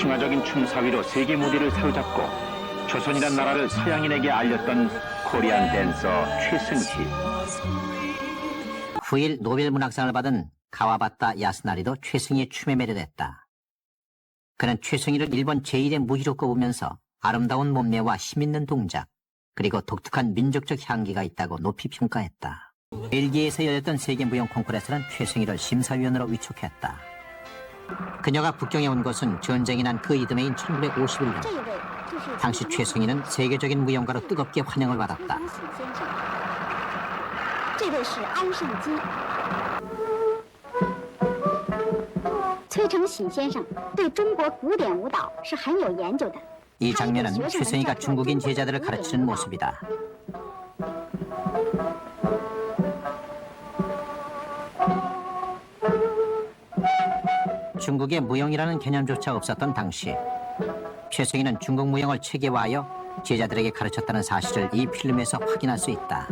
칭화적인 춤사위로 세계 무대를 사로잡고 조선이란 나라를 서양인에게 알렸던 코리안 댄서 최승희. 9일 노벨 문학상을 받은 가와바타 야스나리도 최승희의 춤에 매료됐다. 그는 최승희를 일본 제1의 무희로 꼽으면서 아름다운 몸매와 힘있는 동작, 그리고 독특한 민족적 향기가 있다고 높이 평가했다. 벨기에에서 열렸던 세계 무용 콩쿠르에서는 최승희를 심사위원으로 위촉했다. 그녀가 북경에 온 것은 전쟁이 난 그 이듬해인 1951년. 당시 최승희는 세계적인 무용가로 뜨겁게 환영을 받았다. 이 장면은 최승희가 중국인 제자들을 가르치는 모습이다. 중국에 무용이라는 개념조차 없었던 당시 최승희는 중국 무용을 체계화하여 제자들에게 가르쳤다는 사실을 이 필름에서 확인할 수 있다.